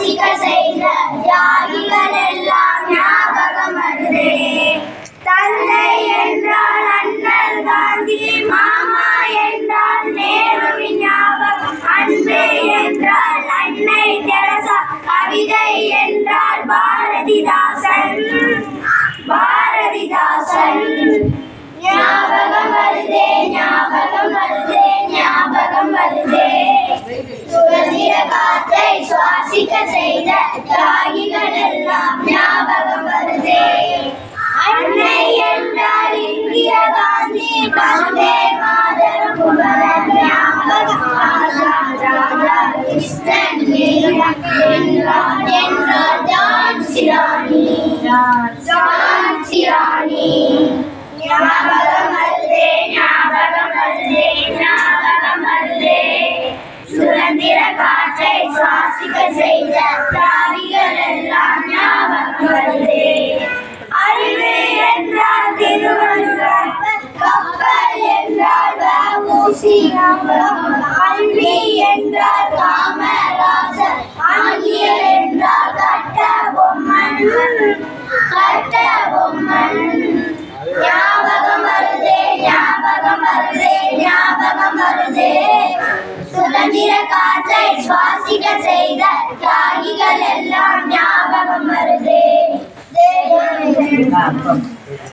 தியாகிகள் செய்த தியாகிகளை செய்த தியாகிகளெல்லாம் ஞாபகம் வருதே. அன்னை என்றால் இந்திய காந்தி வந்தே மாதரம் புகழ ஞாபகம் ராஜா கிருஷ்ணன் என்றார். ஜான் சிராணி ஜான் சிராணி செய்த தியாகிகள் எல்லாம் ஞாபகம் வருதே அறிவு என்றால் திருவள்ளுவர் கப்பல் என்றால் வஉசி கல்வி என்றால் காமராசர் ஆங்கியல் என்றால் கட்ட பொம்மன் கட்ட பொம்மன் ஞாபகம் வருதே ஞாபகம் வருதே ஞாபகம் வருதே. சுதந்திர காற்றை சுவாசிக்க செய்த எல்லாம் ஞாபகம் வருதே.